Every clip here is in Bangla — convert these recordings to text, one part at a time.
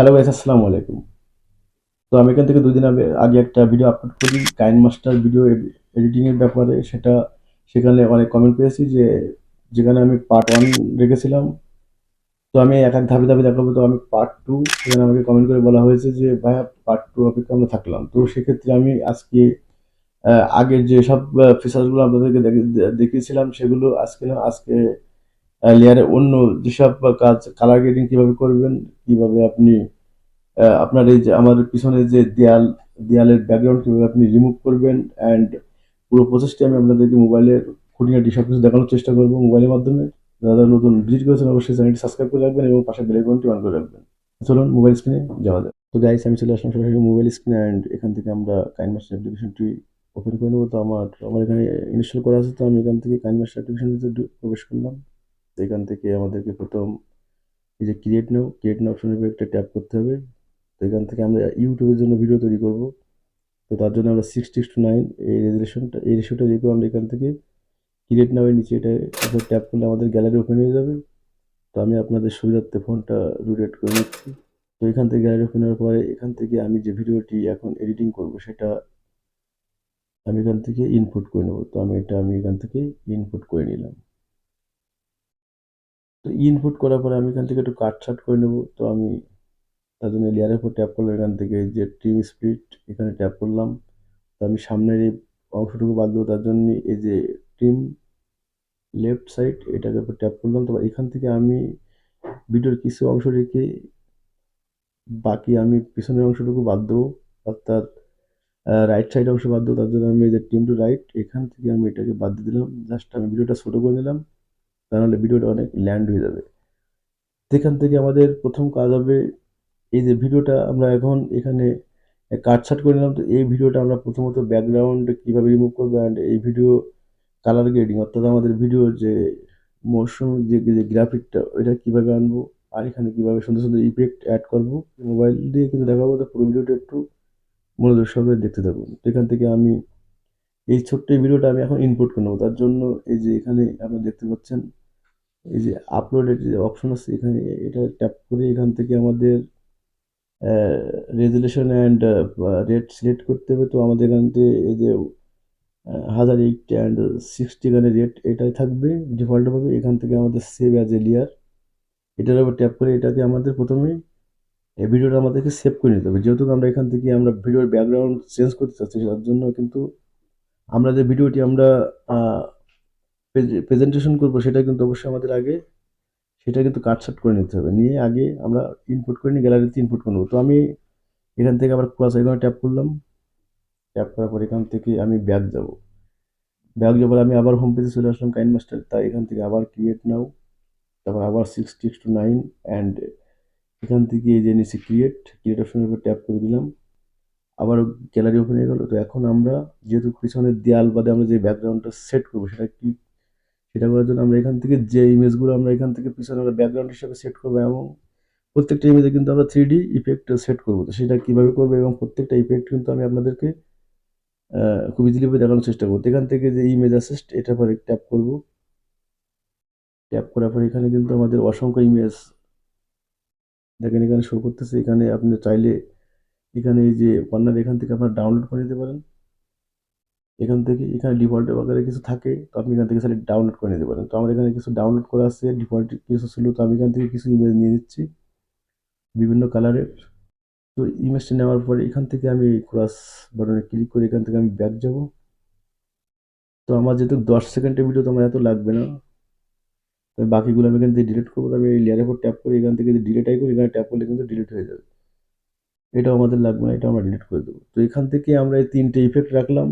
হ্যালো গাইস আসসালামু আলাইকুম। তো আমি এখান থেকে দুদিন আগে একটা ভিডিও আপলোড করি কাইন মাস্টার ভিডিও এডিটিং এর ব্যাপারে। সেটা সেখানে অনেক কমেন্ট পেয়েছি যে, যেখানে আমি পার্ট ওয়ান রেখেছিলাম। তো আমি এক এক ধাপে ধাপে দেখাবো। তো আমি পার্ট টু সেখানে আমাকে কমেন্ট করে বলা হয়েছে যে ভাইয়া পার্ট টু অপেক্ষা আমরা থাকলাম। তো সেক্ষেত্রে আমি আজকে আগের যে সব ফিচার্সগুলো আপনাদেরকে দেখে- দেখিয়েছিলাম, সেগুলো আজকে আজকে লেয়ারে অন্য যেসব কাজ কালার গ্রেডিং কীভাবে করবেন, কীভাবে আপনি আপনার এই যে, আমাদের পিছনে যে দেয়াল, দেয়ালের ব্যাকগ্রাউন্ড কীভাবে আপনি রিমুভ করবেন অ্যান্ড পুরো প্রসেসটি আমি আপনাদেরকে মোবাইলের খুঁটিনাটি সব কিছু দেখানোর চেষ্টা করব মোবাইলের মাধ্যমে। যারা নতুন ভিজিট করেছেন, অবশ্যই চ্যানেলটি সাবস্ক্রাইব করে রাখবেন এবং পাশে বেল আইকনটি অন করে রাখবেন। চলুন মোবাইল স্ক্রিনে যাওয়া যাক। তো গাইস আমি চলে আসলাম সরাসরি মোবাইল স্ক্রিনে অ্যান্ড এখান থেকে আমরা কাইন মাস্টার অ্যাপ্লিকেশনটি ওপেন করে নেব। তো আমার আমার এখানে ইনস্টল করা আছে, তো আমি এখান থেকে কাইন মাস্টার অ্যাপ্লিকেশনটিতে প্রবেশ করলাম। এখান থেকে আমাদেরকে প্রথম এই যে ক্রিয়েট নাও ক্রিয়েট নাও অপশনের উপর একটা ট্যাপ করতে হবে। তো এখান থেকে আমরা ইউটিউবের জন্য ভিডিও তৈরি করব। তো তার জন্য আমরা সিক্সটি টু নাইন এই রেজুলেশনটা এই রেশিওটা রেখে আমরা এখান থেকে। ক্রিয়েট নাও নিচে এটা ট্যাপ করলে আমাদের গ্যালারি ওপেন হয়ে যাবে। তো আমি আপনাদের সুবিধার্থে ফোনটা রুটেট করে নিচ্ছি। তো এখান থেকে গ্যালারি ওপেন হওয়ার পরে এখান থেকে আমি যে ভিডিওটি এখন এডিটিং করব সেটা আমি এখান থেকে ইনপুট করে নেব। তো আমি এটা আমি এখান থেকে ইনপুট করে নিলাম। তো ইনপুট করার পরে আমি এখান থেকে একটু কাট ছাট করে নেব। তো আমি তার জন্য লেয়ারের উপর ট্যাপ করলাম, এখান থেকে যে ট্রিম স্পিড এখানে ট্যাপ করলাম। তো আমি সামনের এই অংশটুকু বাদ দেবো, তার জন্য এই যে ট্রিম লেফট সাইড এটাকে উপর ট্যাপ করলাম। তো এখান থেকে আমি ভিডিওর কিছু অংশ রেখে বাকি আমি পিছনের অংশটুকু বাদ দেবো। অর্থাৎ রাইট সাইড অংশ বাদ দেবো, তার জন্য আমি এই যে টিম টু রাইট এখান থেকে আমি এটাকে বাদ দিয়ে দিলাম। জাস্ট আমি ভিডিওটা ছোটো করে নিলাম। তাহলে ভিডিওটা অনেক ল্যান্ড হয়ে যাবে। সেখান থেকে আমাদের প্রথম কাজ হবে, এই যে ভিডিওটা আমরা এখন এখানে কাটছাট করে নিলাম, তো এই ভিডিওটা আমরা প্রথমত ব্যাকগ্রাউন্ড কীভাবে রিমুভ করব অ্যান্ড এই ভিডিও কালার গ্রেডিং অর্থাৎ আমাদের ভিডিওর যে মৌসুম যে যে গ্রাফিকটা ওইটা কীভাবে আনব, আর এখানে কীভাবে সুন্দর সুন্দর ইফেক্ট অ্যাড করব মোবাইল দিয়ে কিন্তু দেখাবো, তো পুরো ভিডিওটা একটু মনোযোগ সহকারে দেখতে থাকুন। তো এখান থেকে আমি এই ছোট্ট ভিডিওটা আমি এখন ইনপুট করে নেব, তার জন্য এই যে এখানে আপনারা দেখতে পাচ্ছেন এই যে আপলোডের যে অপশন আছে, এখানে এটা ট্যাপ করে এখান থেকে আমাদের রেজুলেশন অ্যান্ড রেট সিলেক্ট করতে হবে। তো আমাদের এখান থেকে এই যে হাজার এইটটি অ্যান্ড সিক্সটি এখানে রেট এটাই থাকবে ডিফল্টভাবে এখান থেকে আমাদের সেভ অ্যাজ এ লেয়ার এটার উপর ট্যাপ করে এটাকে আমাদের প্রথমে এই ভিডিওটা আমাদেরকে সেভ করে নিতে হবে। যেহেতু আমরা এখান থেকে আমরা ভিডিওর ব্যাকগ্রাউন্ড চেঞ্জ করতে চাচ্ছি তার জন্য কিন্তু আমরা যে ভিডিওটি আমরা প্রেজেন্টেশন করব সেটা কিন্তু অবশ্যই আমাদের আগে, সেটা কিন্তু কাটছাট করে নিতে হবে। নিয়ে আগে আমরা ইনপুট করে নিই গ্যালারিতে ইনপুট করে নেব। তো আমি এখান থেকে আবার ক্লাস আইকনে ট্যাপ করলাম। ট্যাপ করার পর এখান থেকে আমি ব্যাক যাব। ব্যাক যাবার আমি আবার হোম পেজে চলে আসলাম কাইন মাস্টার তাই এখান থেকে আবার ক্রিয়েট নাও তারপর আবার six six two nine and এখান থেকে এই যে নিচে ক্রিয়েট ক্রিয়েট অপশনের উপর ট্যাপ করে দিলাম। আবার গ্যালারি ওপেন হয়ে গেল। তো এখন আমরা যেহেতু পিছনের দেয়াল বাদে আমরা যে ব্যাকগ্রাউন্ডটা সেট করব, সেটা কি সেটা করার জন্য আমরা এখান থেকে যে ইমেজগুলো আমরা এখান থেকে পিছনে আমরা ব্যাকগ্রাউন্ড হিসেবে সেট করব এবং প্রত্যেকটা ইমেজে কিন্তু আমরা থ্রি ডি ইফেক্ট সেট করব। তো সেটা কীভাবে করব এবং প্রত্যেকটা ইফেক্ট কিন্তু আমি আপনাদেরকে খুব ইজিলিভাবে দেখানোর চেষ্টা করব। এখান থেকে যে ইমেজ অ্যাসিস্ট এটার পরে ট্যাপ করব। ট্যাপ করার পর এখানে কিন্তু আমাদের অসংখ্য ইমেজ দেখেন এখানে শো করতেছে, এখানে আপনি চাইলে এখানে এই যে কর্নার এখান থেকে আপনারা ডাউনলোড করে নিতে পারেন। এখান থেকে এখানে ডিফল্ট আকারে কিছু থাকে, তো আপনি এখান থেকে চাইলে ডাউনলোড করে নিতে পারেন। তো আমার এখানে কিছু ডাউনলোড করা আছে ডিফল্ট কিছু ছিল, তো আমি এখান থেকে কিছু ইমেজ নিয়ে নিচ্ছি, বিভিন্ন কালারের তো ইমেজটা নেওয়ার পরে এখান থেকে আমি ক্রস বাটনে ক্লিক করে এখান থেকে আমি ব্যাক যাব। তো আমার যেহেতু দশ সেকেন্ডের ভিডিও তো আমার এত লাগবে না। তো বাকিগুলো আমি এখান থেকে ডিলিট করব আমি এই লেয়ারের উপর ট্যাপ করে এখান থেকে ডিলিট আই করি, এখানে ট্যাপ করলে কিন্তু ডিলিট হয়ে যাবে। এটাও আমাদের লাগবে না এটা আমরা ডিলিট করে দেবো। তো এখান থেকে আমরা এই তিনটে ইফেক্ট রাখলাম।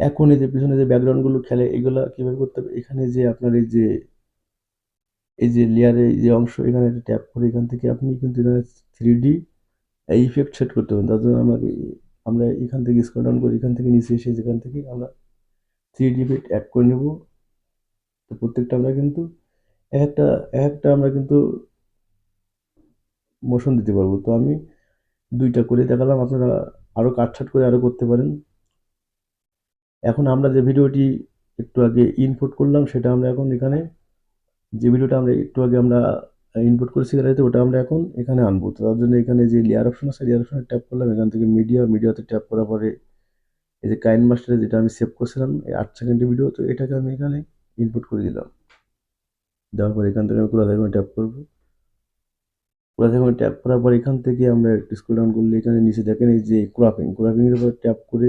এখন এই যে পিছনে যে ব্যাকগ্রাউন্ডগুলো খেলে, এগুলো কীভাবে করতে হবে? এখানে যে আপনার এই যে এই যে লেয়ারে যে অংশ, এখানে ট্যাপ করে এখান থেকে আপনি কিন্তু এখানে থ্রি ডি ইফেক্ট সেট করতে পারেন। তার জন্য আমাকে আমরা এখান থেকে স্ক্রল ডাউন করে এখান থেকে নিচে এসে যেখান থেকে আমরা থ্রি ডি ইফেক্ট অ্যাড করে নেব। তো প্রত্যেকটা আমরা কিন্তু এক একটা এক একটা আমরা কিন্তু মোশন দিতে পারব। তো আমি দুইটা করে দেখালাম। আপনারা আরও কাটছাট করে আরও করতে পারেন। এখন আমরা যে ভিডিওটি একটু আগে ইনপুট করলাম, সেটা আমরা এখন এখানে, যে ভিডিওটা আমরা একটু আগে আমরা ইনপুট করেছি গ্যালারিতে ওটা আমরা এখন এখানে আনব। তো তার জন্য এখানে যে লেয়ার অপশন আছে লেয়ার অপশনে ট্যাপ করলাম। এখান থেকে মিডিয়া মিডিয়াতে ট্যাপ করার পরে এই যে কাইন মাস্টারে যেটা আমি সেভ করছিলাম, এই আট সেকেন্ডের ভিডিও তো এটাকে আমি এখানে ইনপুট করে দিলাম। দেওয়ার পর এখান থেকে আমি কোথা থেকে ট্যাপ করব। কোথা থেকে ট্যাপ করার পর এখান থেকে আমরা একটু স্ক্রল ডাউন করলে এখানে নিচে দেখেন এই যে ক্রাপিং ক্রাপিংয়ের উপর ট্যাপ করে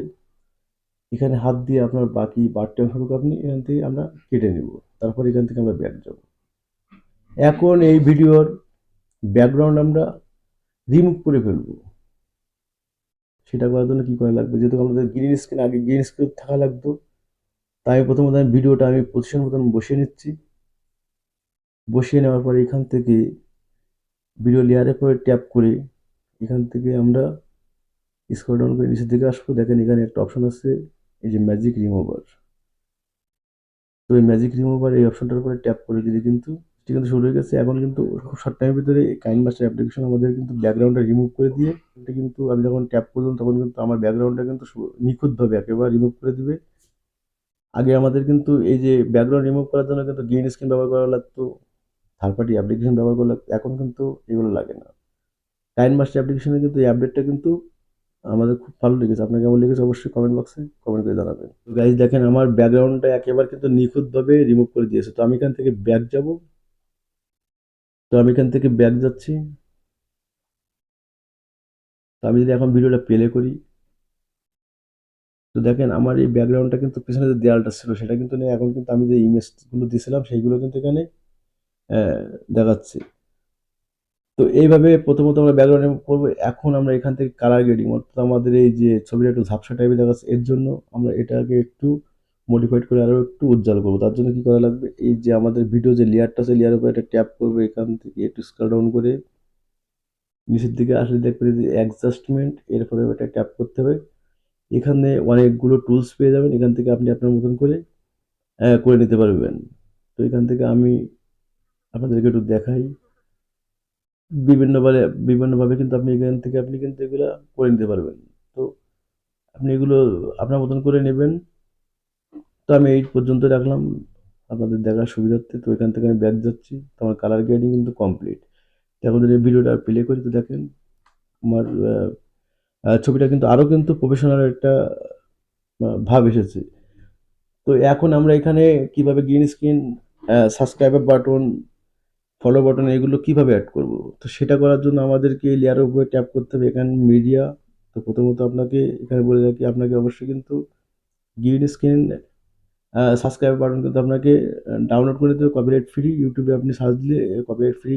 এখানে হাত দিয়ে আপনার বাকি বাড়তি অংশটুকু আপনি, এখান থেকে আমরা কেটে নেব। তারপর এখান থেকে আমরা ব্যাক যাব এখন এই ভিডিওর ব্যাকগ্রাউন্ড আমরা রিমুভ করে ফেলব। সেটা করার জন্য কী করা লাগবে? যেহেতু আমাদের গ্রিন স্ক্রিন আগে গ্রিন স্ক্রিন থাকা লাগতো, তাই প্রথমত আমি ভিডিওটা আমি পজিশন মতন বসিয়ে নিচ্ছি। বসিয়ে নেওয়ার পরে এখান থেকে ভিডিও লেয়ারের পরে ট্যাপ করে এখান থেকে আমরা স্ক্রল ডাউন করে নিচের দিকে আসব। দেখেন এখানে একটা অপশন আছে। এই যে ম্যাজিক রিমুভার তো এই ম্যাজিক রিমুভার এই অপশনটার উপরে ট্যাপ করে দিলে কিন্তু সেটা কিন্তু শুরু হয়ে গেছে। এখন কিন্তু খুব শর্ট টাইমের ভিতরে কাইন মাস্টার অ্যাপ্লিকেশন আমাদের কিন্তু ব্যাকগ্রাউন্ডটা রিমুভ করে দিয়ে এটা কিন্তু আমি যখন ট্যাপ করলাম তখন কিন্তু আমার ব্যাকগ্রাউন্ডটা কিন্তু নিখুঁতভাবে একেবারে রিমুভ করে দিবে। আগে আমাদের কিন্তু এই যে ব্যাকগ্রাউন্ড রিমুভ করার জন্য কিন্তু গ্রিন স্ক্রিন ব্যবহার করা লাগতো থার্ড পার্টি অ্যাপ্লিকেশন ব্যবহার করা লাগতো, এখন কিন্তু এগুলো লাগে না। কাইন মাস্টার অ্যাপ্লিকেশনে কিন্তু এই আপডেটটা কিন্তু আমাদের খুব ভালো লেগেছে। আপনার কেমন লেগেছে অবশ্যই কমেন্ট বক্সে কমেন্ট করে জানাবেন। তো গাইজ দেখেন আমার ব্যাকগ্রাউন্ডটা একেবারে কিন্তু নিখুঁতভাবে রিমুভ করে দিয়েছে। তো আমি এখান থেকে ব্যাক যাব। তো আমি এখান থেকে ব্যাক যাচ্ছি। তো আমি যদি এখন ভিডিওটা প্লে করি। তো দেখেন আমার এই ব্যাকগ্রাউন্ডটা কিন্তু পিছনে যে দেয়ালটা ছিল, সেটা কিন্তু নেই এখন কিন্তু আমি যে ইমেজগুলো দিয়েছিলাম সেইগুলো কিন্তু এখানে দেখাচ্ছে। তো এইভাবে প্রথমত আমরা ব্যাকগ্রাউন্ড করব এখন আমরা এখান থেকে কালার গ্রেডিং অর্থাৎ আমাদের এই যে ছবিটা একটু ঝাপসা টাইপের দেখাচ্ছে, এর জন্য আমরা এটাকে একটু মডিফাইড করে আরও একটু উজ্জ্বল করব। তার জন্য কী করা লাগবে? এই যে আমাদের ভিডিও যে লেয়ারটা আছে লেয়ারের উপরে একটা ট্যাপ করব এখান থেকে, একটু স্ক্রল ডাউন করে। নিচের দিকে আসলে দেখবে যে অ্যাডজাস্টমেন্ট এরপরে একটা ট্যাপ করতে হবে। এখানে অনেকগুলো টুলস পেয়ে যাবেন, এখান থেকে আপনি আপনার মতন করে করে নিতে পারবেন। তো এখান থেকে আমি আপনাদেরকে একটু দেখাই। বিভিন্নভাবে বিভিন্নভাবে কিন্তু আপনি এখান থেকে, আপনি কিন্তু এগুলো করে নিতে পারবেন। তো আপনি এগুলো আপনার মতন করে নেবেন। তো আমি এই পর্যন্ত রাখলাম। আপনাদের দেখার সুবিধার্থে তো এখান থেকে আমি ব্যাক যাচ্ছি। তো আমার কালার গ্রেডিং কিন্তু কমপ্লিট এখন যদি ভিডিওটা প্লে করি, তো দেখেন আমার ছবিটা কিন্তু আরও কিন্তু প্রফেশনাল একটা ভাব এসেছে। তো এখন আমরা এখানে কীভাবে green screen subscriber button follow button এগুলো কীভাবে অ্যাড করব? তো সেটা করার জন্য আমাদেরকে এই লেয়ারের উপরে ট্যাপ করতে হবে, এখানে মিডিয়া তো প্রথমত আপনাকে এখানে বলে রাখি, আপনাকে অবশ্যই কিন্তু গ্রিন স্ক্রিন সাবস্ক্রাইব বাটন কিন্তু আপনাকে ডাউনলোড করে দেবে কপিরাইট ফ্রি ইউটিউবে আপনি সার্চ দিলে কপিরাইট ফ্রি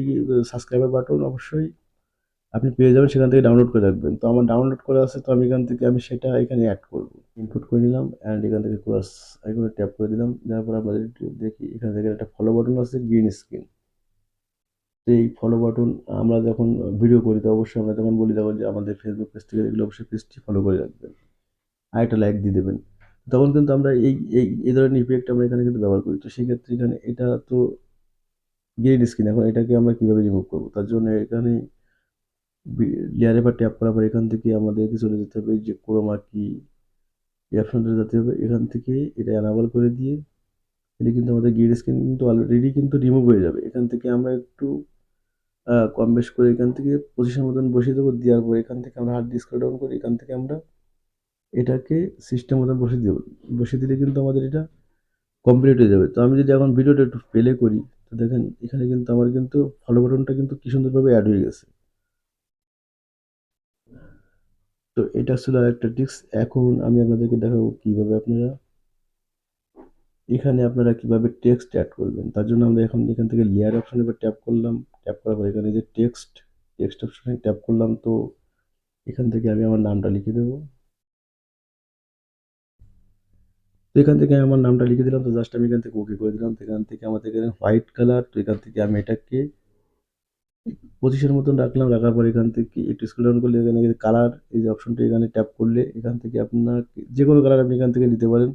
সাবস্ক্রাইবার বাটন অবশ্যই আপনি পেয়ে যাবেন, সেখান থেকে ডাউনলোড করে রাখবেন। তো আমার ডাউনলোড করা আছে, তো আমি এখান থেকে আমি সেটা এখানে অ্যাড করব। ইনপুট করে নিলাম অ্যান্ড এখান থেকে ক্রস এগুলো ট্যাপ করে দিলাম। দেওয়ার পর আপনাদের দেখি, এখান থেকে একটা ফলো বাটন আছে গ্রিন স্ক্রিন তো এই ফলো বাটন আমরা যখন ভিডিও করি, তো অবশ্যই আমরা তখন বলি তখন যে আমাদের ফেসবুক পেজ থেকে এগুলো অবশ্যই পেজটি ফলো করে রাখবেন। আর একটা লাইক দিয়ে দেবেন। তখন কিন্তু আমরা এই এই এই ধরনের ইফেক্ট আমরা এখানে কিন্তু ব্যবহার করি। তো সেক্ষেত্রে এখানে এটা তো গ্রিন স্ক্রিন এখন এটাকে আমরা কীভাবে রিমুভ করব? তার জন্য এখানে লেয়ারে বা ট্যাপ করার পর এখান থেকে আমাদেরকে চলে যেতে হবে? যে ক্রোমা কি এই অপশনটা যেতে হবে। এখান থেকে এটা অ্যানাবল করে দিয়ে, তাহলে কিন্তু আমাদের গ্রিন স্ক্রিন কিন্তু অলরেডি কিন্তু রিমুভ হয়ে যাবে। এখান থেকে আমরা একটু কম বেশ করে এখান থেকে পজিশন মতন বসিয়ে দেবো, দেওয়ার পর এখান থেকে আমরা হার্ড ডিস্ক ডাউন করি এখান থেকে আমরা এটাকে সিস্টেম মতন বসিয়ে দেবো। বসিয়ে দিলে কিন্তু আমাদের এটা কমপ্লিট হয়ে যাবে। তো আমি যদি এখন ভিডিওটা একটু প্লে করি, তো দেখেন এখানে কিন্তু আমার কিন্তু ফলো বাটনটা কিন্তু কি সুন্দরভাবে অ্যাড হয়ে গেছে। তো এটা ছিল একটা ট্রিক্স এখন আমি আপনাদেরকে দেখাবো কীভাবে আপনারা এখানে আপনারা কীভাবে টেক্সট অ্যাড করবেন? তার জন্য আমরা এখন এখান থেকে লেয়ার অপশনে এবার ট্যাপ করলাম। ট্যাপ করার পর এখানে যে টেক্সট টেক্সট অপশানে ট্যাপ করলাম, তো এখান থেকে আমি আমার নামটা লিখে দেবো। তো এখান থেকে আমি আমার নামটা লিখে দিলাম, তো জাস্ট আমি এখান থেকে ওকে করে দিলাম। তো এখান থেকে আমাদের এখানে হোয়াইট কালার তো এখান থেকে আমি এটাকে পঁচিশের মতন রাখলাম। রাখার পর এখান থেকে একটু স্ক্রল ডাউন করলে এখানে কালার এই যে অপশনটা এখানে ট্যাপ করলে এখান থেকে আপনার যে কোনো কালার আপনি এখান থেকে নিতে পারেন।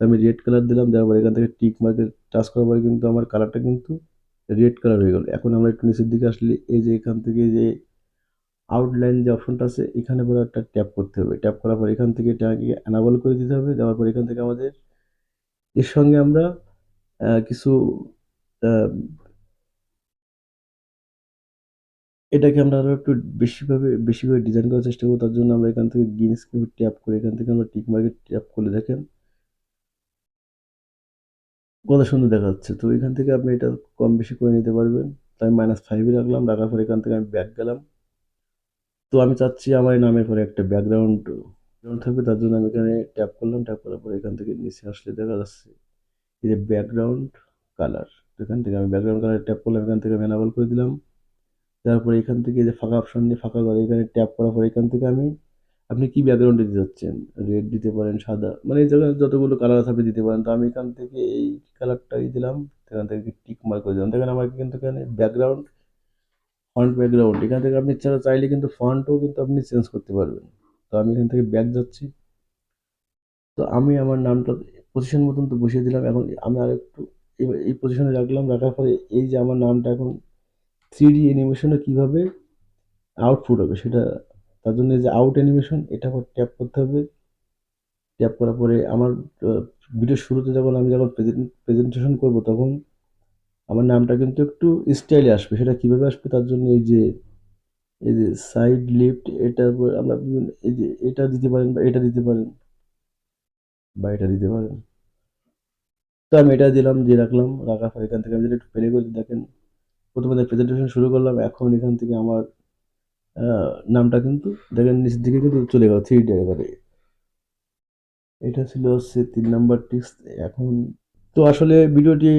আমি রেড কালার দিলাম, দেওয়ার পর এখান থেকে টিক মার্কের টাচ করার পরে কিন্তু আমার কালারটা কিন্তু রেড কালার হয়ে গেল। এখন আমরা একটু নিচের দিকে আসলে এই যে এখান থেকে যে আউটলাইন যে অপশনটা আছে, এখানে পরে একটা ট্যাপ করতে হবে। ট্যাপ করার পর এখান থেকে এটাকে অ্যানাবল করে দিতে হবে। দেওয়ার পর এখান থেকে আমাদের এর সঙ্গে আমরা কিছু এটাকে আমরা আরও একটু বেশিভাবে বেশিভাবে ডিজাইন করার চেষ্টা করব। তার জন্য আমরা এখান থেকে গ্রিন স্ক্রিন ট্যাপ করে এখান থেকে আমরা টিক মার্কেট ট্যাপ করলে দেখেন কত সুন্দর দেখা যাচ্ছে। তো এখান থেকে আপনি এটা কম বেশি করে নিতে পারবেন। তো আমি মাইনাস ফাইভে রাখলাম। রাখার পর এখান থেকে আমি ব্যাক গেলাম। তো আমি চাচ্ছি আমার নামের পরে একটা ব্যাকগ্রাউন্ড ব্যাকগ্রাউন্ড থাকবে। তার জন্য আমি এখানে ট্যাপ করলাম। ট্যাপ করার পরে এখান থেকে নিচে আসলে দেখা যাচ্ছে এই যে ব্যাকগ্রাউন্ড কালার এখান থেকে আমি ব্যাকগ্রাউন্ড কালার ট্যাপ করলাম। এখান থেকে আমি করে দিলাম। তারপরে এখান থেকে যে ফাঁকা অপশন নিয়ে ফাঁকা করে এখানে ট্যাপ করার পরে এখান থেকে আমি আপনি কি ব্যাকগ্রাউন্ডে দিতে যাচ্ছেন রেড দিতে পারেন, সাদা? মানে যতগুলো কালার আছে আপনি দিতে পারেন। তো আমি এখান থেকে এই কালারটাই দিলাম। এখান থেকে টিক মার্ক করে দিলাম। দেখেন আমার কিন্তু এখানে ব্যাকগ্রাউন্ড ফন্ট ব্যাকগ্রাউন্ড এখান থেকে আপনি ছাড়া চাইলে কিন্তু ফন্টও কিন্তু আপনি চেঞ্জ করতে পারবেন। তো আমি এখান থেকে ব্যাক যাচ্ছি। তো আমি আমার নামটা পজিশন মতন তো বসিয়ে দিলাম। এখন আমি আর একটু এই পজিশনে রাখলাম। রাখার পরে এই যে আমার নামটা এখন থ্রি ডি অ্যানিমেশনে কীভাবে আউটপুট হবে সেটা তার জন্য যে আউট অ্যানিমেশন এটা ট্যাপ করতে হবে। ট্যাপ করার পরে আমার ভিডিও শুরুতে যখন আমি যখন প্রেজেন্টেশন করব তখন আমার নামটা কিন্তু একটু স্টাইলে আসবে। সেটা কীভাবে আসবে তার জন্য এই যে এই যে সাইড লিফট এটার উপর আমরা বিভিন্ন, এই যে এটা দিতে পারেন বা এটা দিতে পারেন বা এটা দিতে পারেন। তো আমি এটা দিলাম, দিয়ে রাখলাম, রাখার পর এখান থেকে আমি যদি একটু প্লে করে দেখেন, প্রথমে প্রেজেন্টেশন শুরু করলাম, এখন এখান থেকে আমার নামটা কিন্তু দেখেন নিচের দিকে কিন্তু চলে গেল থ্রি ডি এবারে এটা ছিল হচ্ছে তিন নাম্বার টিক্স এখন তো আসলে ভিডিওটি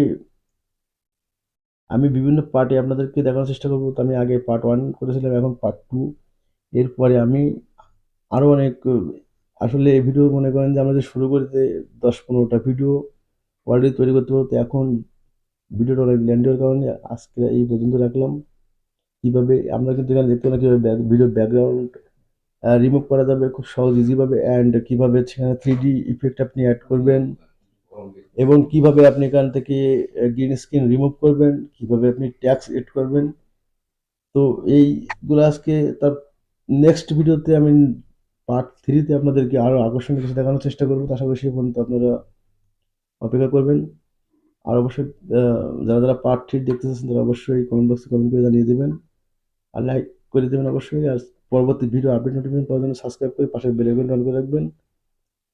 আমি বিভিন্ন পার্টে আপনাদেরকে দেখানোর চেষ্টা করব। তো আমি আগে পার্ট ওয়ান করেছিলাম, এখন পার্ট টু এরপরে আমি আরও অনেক, আসলে এই ভিডিও মনে করেন যে আমরা যে শুরু করতে দশ পনেরোটা ভিডিও অলরেডি তৈরি করতে পারব তো এখন ভিডিওটা অনেক ল্যান্ডের কারণে আজকে এই পর্যন্ত রাখলাম। কীভাবে আমরা কিন্তু এখানে দেখতে পারি কীভাবে ভিডিও ব্যাকগ্রাউন্ড রিমুভ করা যাবে খুব সহজ ইজিভাবে অ্যান্ড কীভাবে সেখানে থ্রি ডি ইফেক্ট আপনি অ্যাড করবেন এবং কীভাবে আপনি এখান থেকে গ্রিন স্ক্রিন রিমুভ করবেন, কীভাবে আপনি ট্যাক্স এড করবেন। তো এইগুলো আজকে তার নেক্সট ভিডিওতে আমি পার্ট থ্রিতে আপনাদেরকে আরও আকর্ষণীয় কিছু দেখানোর চেষ্টা করব। আশা করি সে পর্যন্ত আপনারা অপেক্ষা করবেন। আর অবশ্যই যারা যারা পার্ট থ্রি দেখতে চাচ্ছেন তারা অবশ্যই কমেন্ট বক্সে কমেন্ট করে জানিয়ে দেবেন। আর লাইক করে দেবেন অবশ্যই। আর পরবর্তী ভিডিও আপডেট নোটিফিকেশন পাওয়ার জন্য সাবস্ক্রাইব করে পাশে বেল আইকনটা অন করে রাখবেন।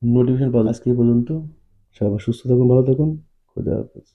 নোটিফিকেশন পাওয়া আজকে পর্যন্ত। সবাই সুস্থ থাকুন, ভালো থাকুন। খুদা হাফেজ।